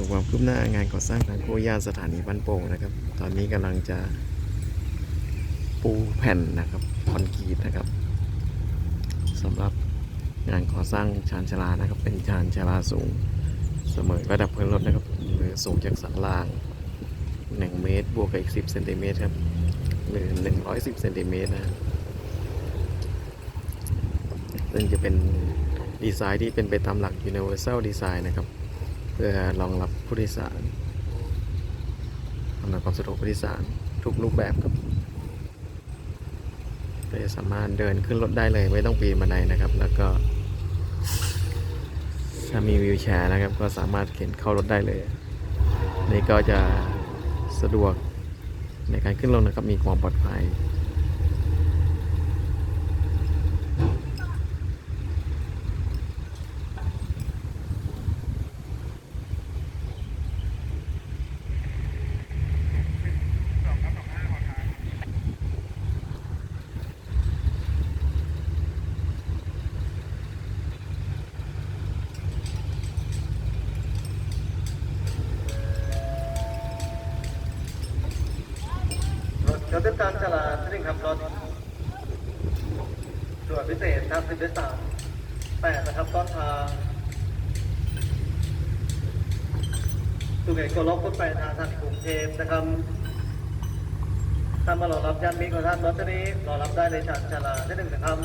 ดูความคืบหน้างานก่อสร้างทางโคย่าสถานีบ้านโป่งนะครับ ตอนนี้กำลังจะปูแผ่นนะครับคอนกรีตนะครับสำหรับงานก่อสร้างชานชลานะครับ เป็นชานชลาสูง เสมอระดับพื้นรถนะครับหรือสูงจากสันล่าง 1 เมตร บวกกับอีก 10เซนติเมตรครับหรือ 110เซนติเมตรนะซึ่งจะเป็นดีไซน์ที่เป็นไปตามหลัก Universal Design นะครับ พื่อรองรับผู้โดยสารอำนวยความสะดวกผู้โดยสารทุกรูปแบบครับก็จะสามารถเดินขึ้นรถได้เลยไม่ต้องปีนบันไดนะครับ แล้วก็ ถ้ามีวิวแชร์นะครับ ก็สามารถเข็นเข้ารถได้เลย นี่ก็จะสะดวกในการขึ้นลงนะครับมีความปลอดภัย เราเป็นการจราจรครับรถด่วนพิเศษทางสิบเอ็ดสามแปดนะครับต้นทางสุเกตโกลกขึ้นไปทางทางกรุงเทพนะครับถ้ามารอรับยันมีของท่านรถนี้รอรับได้ในชานชาลาที่หนึ่งนะครับ